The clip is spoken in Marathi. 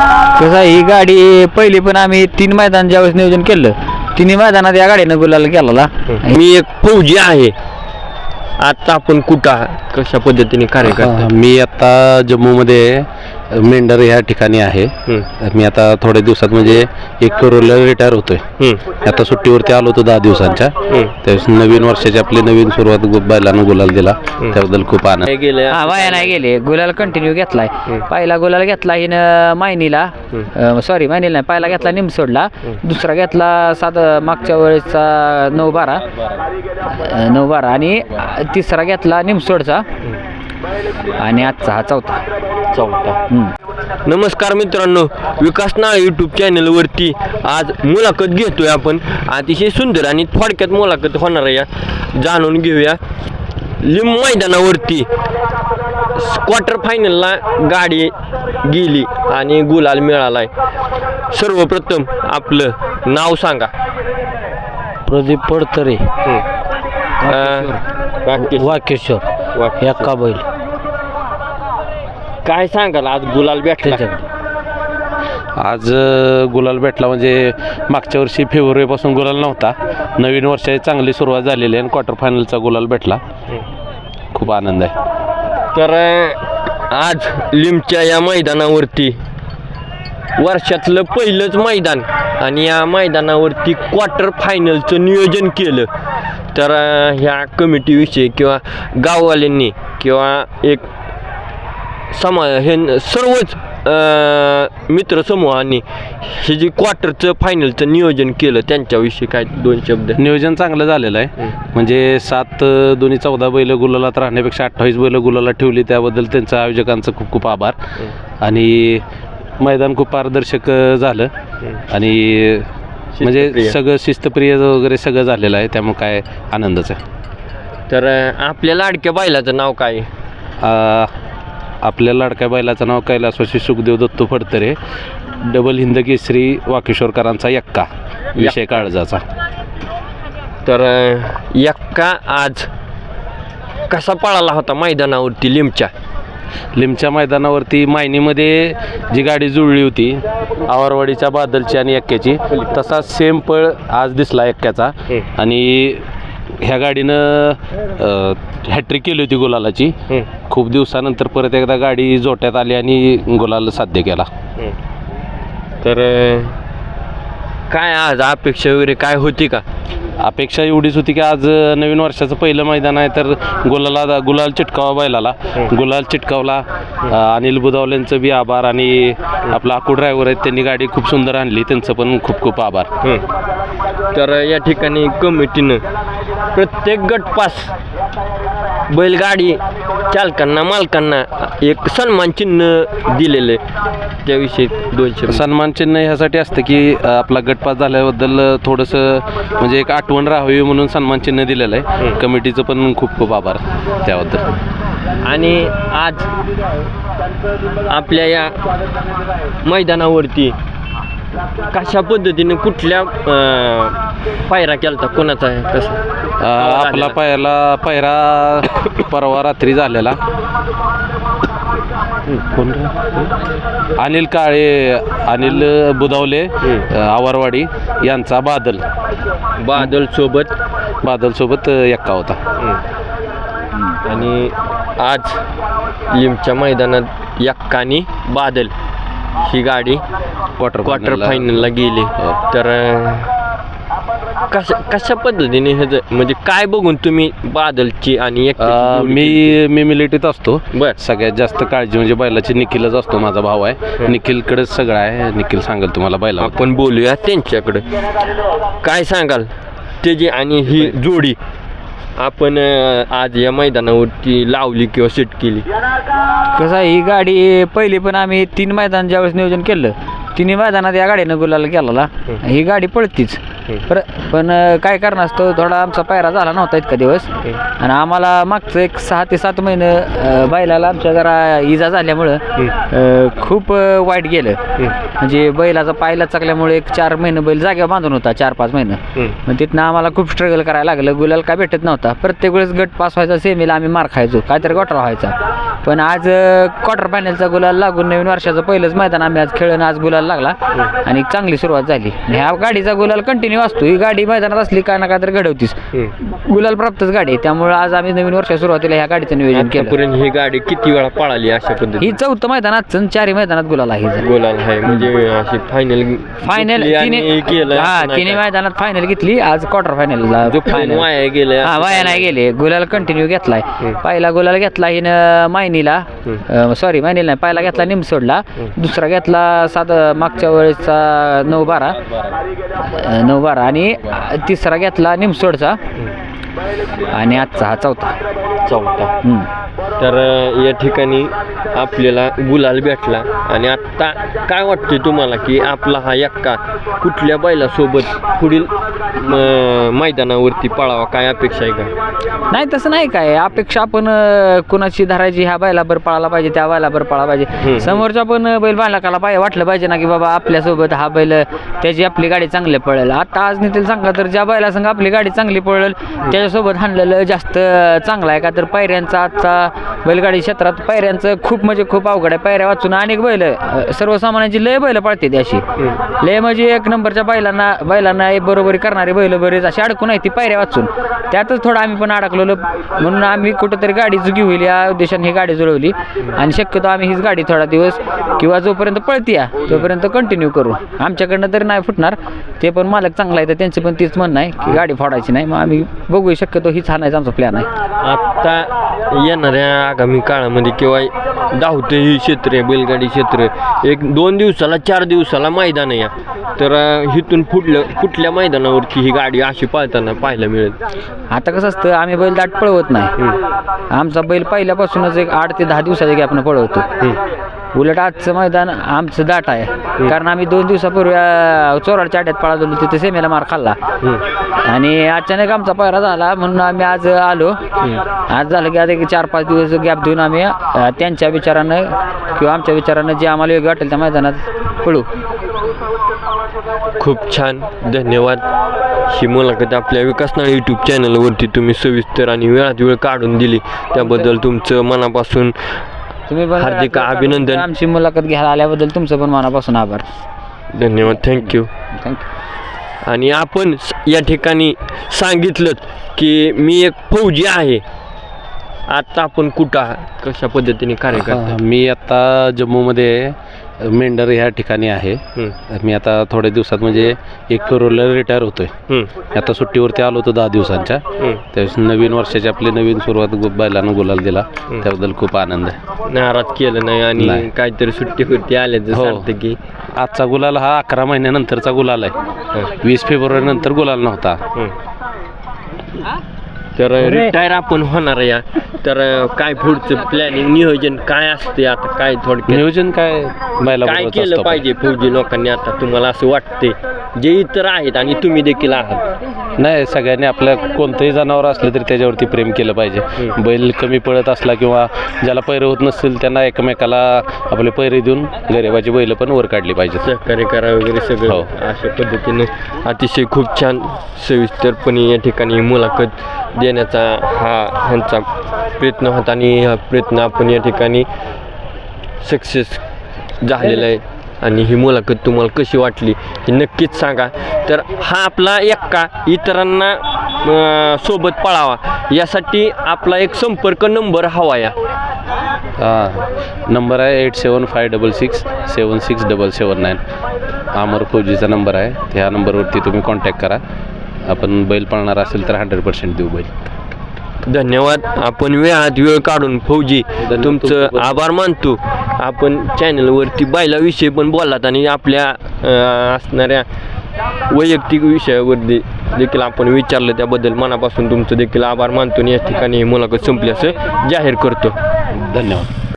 कसं आहे, ही गाडी पहिली पण आम्ही तीन मैदान ज्यावेळेस नियोजन केलं तिन्ही मैदानात या गाडीनं गुलाल गेला मी एक फौजी आहे. आता आपण कुठं आहात? कशा पद्धतीने कार्य करता मी आता जम्मूमध्ये मेंढर ह्या ठिकाणी आहे. मी आता थोड्या दिवसात म्हणजे एक करोडला रिटायर होतोय. आता सुट्टीवरती आलो होतो दहा दिवसांच्या. त्यावेळेस नवीन वर्षाची आपली नवीन सुरुवात बैलानं गुलाल दिला. त्याबद्दल खूप आनंद. गेलं. हा वाया नाही गेले. गुलाल कंटिन्यू घेतलाय. पहिला गुलाल घेतला हिनं मायनीला. सॉरी मायनीला नाही. पहिला घेतला निमसोडला. दुसरा घेतला सात मागच्या वेळेसचा नऊ बारा नऊ बारा आणि तिसरा घेतला निमसोडचा. आणि आजचा हा चौथा. चौथा. नमस्कार मित्रांनो विकास नाळ यूट्यूब चॅनलवरती आज मुलाखत घेतोय आपण. अतिशय सुंदर आणि थोडक्यात मुलाखत होणार आहे या. जाणून घेऊया. लिंब मैदानावरती क्वार्टर फायनलला गाडी गेली आणि गुलाल मिळालाय. सर्वप्रथम आपलं नाव सांगा. प्रदीप पडतरे. अं, राकेश वाकेश्वर. वाकेश्वर. एक्का बैल. काय सांगाल? आज गुलाल भेटला. आज गुलाल भेटला म्हणजे मागच्या वर्षी फेब्रुवारीपासून गुलाल नव्हता. नवीन वर्षाची चांगली सुरुवात झालेली आहे आणि क्वार्टर फायनलचा गुलाल भेटला. खूप आनंद आहे. तर आज लिमच्या या मैदानावरती वर्षातलं पहिलंच मैदान आणि या मैदानावरती क्वार्टर फायनलचं नियोजन केलं. तर ह्या कमिटीविषयी किंवा गाववाल्यांनी किंवा एक समा हे सर्वच मित्रसमूहांनी हे जे क्वार्टरचं फायनलचं नियोजन केलं त्यांच्याविषयी काय दोन शब्द? नियोजन चांगलं झालेलं आहे. म्हणजे सात दोन्ही चौदा बैल गुलालात राहण्यापेक्षा अठ्ठावीस बैल गुलाला ठेवली त्याबद्दल त्यांचं आयोजकांचं खूप खूप आभार. आणि मैदान खूप पारदर्शक झालं. आणि म्हणजे. सगळं शिस्तप्रिय वगैरे सगळं झालेलं आहे त्यामुळे काय आनंदच आहे. तर आपल्या लाडक्या बैलाचं नाव काय? आपल्या लाडक्या बैलाचं नाव कैलासवासी सुखदेव दत्तू फडतरे डबल हिंद केसरी वाकेश्वरकरांचा यक्का विषय काळजाचा. तर अं, एक्का आज कसा पळाला होता मैदानावरती लिमच्या? लिमच्या मैदानावरती मायनीमध्ये जी गाडी जुळली होती आवारवाडीच्या बादलची आणि यक्क्याची तसा सेम पळ आज दिसला यक्क्याचा. आणि ह्या गाडीनं हॅट्रिक केली होती गुलालाची. खूप दिवसानंतर परत एकदा गाडी जोट्यात आली आणि गुलाल साध्य केला. तर काय आज अपेक्षा वगैरे काय होती का? अपेक्षा एवढीच होती की आज नवीन वर्षाचं पहिलं मैदान आहे तर गुलाला गुलाल चिटकावा बैलाला. गुलाल चिटकावला. अनिल बुदावलेंचं बी आभार आणि आपला आकू ड्रायव्हर आहेत त्यांनी गाडी खूप सुंदर आणली. त्यांचं पण खूप खूप आभार. तर या ठिकाणी कमिटीनं प्रत्येक गटपास बैलगाडी चालकांना मालकांना एक सन्मान चिन्ह दिलेलं आहे. त्याविषयी दोन शब्द. सन्मान चिन्ह ह्यासाठी असतं की आपला गटपास झाल्याबद्दल थोडंसं म्हणजे एक आठवण राहावी म्हणून सन्मान चिन्ह दिलेलं आहे. कमिटीचं पण खूप खूप आभार त्याबद्दल. आणि आज आपल्या या मैदानावरती कशा पद्धतीने कुठल्या पायरा केलता कोणाचा आहे? कसं? अ, आपला पहिला पहिरा परवा रात्री झालेला. कोण? अनिल काळे अनिल बुधावले अ, आवारवाडी यांचा बादल. बादल सोबत? बादल सोबत एक्का होता. आणि आज लिमच्या मैदानात यक्कानी बादल ही गाडी क्वार्टर क्वार्टर फायनलला गेली. हो. तर अं, कशा कशा पद्धतीने ह्याचं म्हणजे काय बघून तुम्ही बादलची आणि अ, जोडी मी मी मिलिटरीत असतो. बर. सगळ्यात जास्त काळजी म्हणजे बैलाची निखिलच असतो माझा भाऊ आहे. निखिलकडेच सगळं आहे. निखिल सांगेल तुम्हाला बैला आपण बोलूया त्यांच्याकडे. काय सांगाल? त्याची आणि ही जोडी आपण अं, आज या मैदानावरती लावली किंवा सेट केली? कसं आहे, ही गाडी पहिली पण आम्ही तीन मैदान ज्यावेळेस नियोजन केलं तिन्ही मैदानात या गाडीनं गुलाल गेला ही गाडी पळतीच. पर पण काय कारणास्तव थोडा आमचा पायरा झाला नव्हता इतका दिवस. आणि आम्हाला मागचं एक सहा ते सात महिने बैलाला आमच्या जरा इजा झाल्यामुळं खूप वाईट गेलं. म्हणजे बैलाचा पायला चाकल्यामुळे एक चार महिने बैल जागेवर बांधून होता चार पाच महिने. मग तिथनं आम्हाला खूप स्ट्रगल करायला लागलं. गुलाल काय भेटत नव्हता. प्रत्येक वेळेस गट पास व्हायचा सेमीला आम्ही मार खायचो. काहीतरी घोटाळा व्हायचा. पण आज क्वार्टर फायनलचा गुलाल लागून नवीन वर्षाचं पहिलंच मैदान आम्ही आज खेळून आज गुलाल लागला. आणि चांगली सुरुवात झाली. आणि ह्या गाडीचा गुलाल कंटिन्यू असतो. ही गाडी मैदानात असली काय ना काय तर घडवतीच. गुलाल प्राप्तच गाडी त्यामुळे आज आम्ही नवीन वर्षा सुरुवातीला ह्या गाडीचं नियोजन केलं. ही गाडी किती वेळा पळाली अशा ही पद्धतीने चौथं मैदानात चारही मैदानात गुलाल आहे. गोलाल आहे. म्हणजे अशी फायनल फायनल तिने हा तिने मैदानात फायनल घेतली. आज क्वार्टर फायनलला फायनल वाया गेले हा वाया नाही. गेले. गुलाल कंटिन्यू घेतलाय. पहिला गुलाल घेतला हिनं मायनीला सॉरी मायनीला नाही पहिला घेतला निमसोडला दुसरा घेतला सात मागच्या वेळेसचा नऊ बारा. नऊ बारा. आणि तिसरा घेतला निमसोडचा आणि आजचा हा चौथा. चौथा. तर या ठिकाणी आपल्याला गुलाल भेटला. आणि आत्ता काय वाटते तुम्हाला की आपला हा एक्का कुठल्या बैलासोबत पुढील म, मैदानावरती पळावा काय अपेक्षा आहे का? नाही तसं नाही काय. अपेक्षा आपण अं, कुणाची धरायची ह्या बैलाबर पळाला पाहिजे त्या बैलाबर पळाला हम्म. पाहिजे समोरचा पण बैल बांधला पाहिजे वाटलं पाहिजे ना की बाबा आपल्यासोबत हा बैल त्याची आपली गाडी चांगली पळेल. आता आज नितील सांगा तर ज्या बैला संग आपली गाडी चांगली पळेल त्याच्यासोबत हाणलेलं जास्त चांगलं आहे का? तर पायऱ्यांचा आजचा बैलगाडी क्षेत्रात पायऱ्यांचं खूप म्हणजे खूप अवघड आहे. पायऱ्या वाचून अनेक बैल सर्वसामान्यांची लय बैल पळते ती अशी लय म्हणजे एक नंबरच्या बैलांना बैलांना बरोबरी करणारी बैल बरेच अशी अडकून आहे ती पायऱ्या वाचून. त्यातच थोडं आम्ही पण अडकलेलो. म्हणून आम्ही कुठंतरी गाडी चुकी होईल या उद्देशाने ही गाडी जुळवली. आणि शक्यतो आम्ही हीच गाडी थोडा दिवस किंवा जोपर्यंत पळती या तोपर्यंत कंटिन्यू करू. आमच्याकडनं तरी नाही फुटणार. ते पण मालक चांगला आहे तर त्यांचं पण तीच म्हणणं आहे की गाडी फोडायची नाही. मग आम्ही बघू शक्यतो हीच हाणायचा आमचा प्लॅन आहे. आत्ता येणाऱ्या आगामी काळामध्ये किंवा धावते ही क्षेत्र आहे बैलगाडी क्षेत्र एक दोन दिवसाला चार दिवसाला मैदान आहे या. तर इथून फुटलं कुठल्या मैदानावरती ही गाडी अशी पाळताना पाहायला मिळेल. आता कसं असतं आम्ही बैल दाट पळवत नाही. आमचा बैल पहिल्यापासूनच एक आठ ते दहा दिवसाच्या गॅपनं पळवतो. उलट आजचं मैदान आमचं दाट आहे. कारण आम्ही दोन दिवसापूर्वी चोराडच्या अड्ड्यात पळालो तिथे सेमेला मार खाल्ला. आणि अचानक आमचा पहिरा झाला म्हणून आम्ही आज आलो. आज झालं की आता एक चार पाच दिवस गॅप देऊन आम्ही त्यांच्या विचारानं किंवा आमच्या विचारानं जे आम्हाला योग्य वाटेल त्या मैदानात पळू. खूप छान. धन्यवाद. ही मुलाखत आपल्या विकासनाळ यूट्यूब चॅनलवरती तुम्ही सविस्तर आणि वेळात वेळ काढून दिली. त्याबद्दल तुमचं मनापासून तुम्ही हार्दिक अभिनंदन. आमची मुलाखत घ्यायला आल्याबद्दल तुमचं पण मनापासून आभार. धन्यवाद. थँक्यू थँक्यू आणि आपण या ठिकाणी सांगितलं की मी एक फौजी आहे. आता आपण कुठं? कशा पद्धतीने कार्य करता मी आता जम्मूमध्ये मेंढर ह्या ठिकाणी आहे. मी आता थोड्या दिवसात म्हणजे एक करोडला रिटायर होतोय. आता सुट्टीवरती आलो होतो दहा दिवसांच्या. त्यावेळेस नवीन वर्षाची आपली नवीन सुरुवात बैलानं गुलाल दिला. त्याबद्दल खूप आनंद आहे. नाराज केलं नाही आणि. काहीतरी सुट्टीवरती आल्याचं हो. की. आजचा गुलाल हा अकरा महिन्यानंतरचा गुलाल आहे. वीस फेब्रुवारी नंतर गुलाल नव्हता. तर रिटायर आपण होणार या. तर काय पुढचं प्लॅनिंग नियोजन काय असते आता? काय थोडक्यात? नियोजन काय काय केलं पाहिजे फौजी लोकांनी आता? तुम्हाला असं वाटते जे इतर आहेत आणि तुम्ही देखील आहात. नाही सगळ्यांनी आपलं कोणतंही जनावर असलं तरी त्याच्यावरती प्रेम केलं पाहिजे. बैल कमी पळत असला किंवा ज्याला पैरे होत नसतील त्यांना एकमेकाला आपले पैरे देऊन गरिबाची बैल पण वर काढली पाहिजेत. सहकार्य करा वगैरे सगळं हो. अशा पद्धतीनं. अतिशय खूप छान सविस्तरपणे या ठिकाणी मुलाखत देण्याचा हा ह्यांचा प्रयत्न होता आणि हा प्रयत्न आपण या ठिकाणी सक्सेस झालेला आहे. आणि ही मुलाखत तुम्हाला कशी वाटली हे नक्कीच सांगा. तर हा आपला एक्का इतरांना सोबत पळावा. यासाठी आपला एक संपर्क नंबर हवा या. हां नंबर आहे eight seven five double six seven six double seven nine Amar फौजीचा number आहे. ह्या नंबरवरती तुम्ही कॉन्टॅक्ट करा. आपण बैल पळणार असेल तर हंड्रेड पर्सेंट देऊ बैल. धन्यवाद. आपण वेळात वेळ काढून फौजी तुमचं आभार मानतो. आपण चॅनलवरती बैलाविषयी पण बोललात आणि आपल्या अं, असणाऱ्या वैयक्तिक विषयावर दे- देखील आपण विचारलं त्याबद्दल मनापासून तुमचं देखील आभार मानतो आणि या ठिकाणी ही मुलाखत संपली असं जाहीर करतो. धन्यवाद.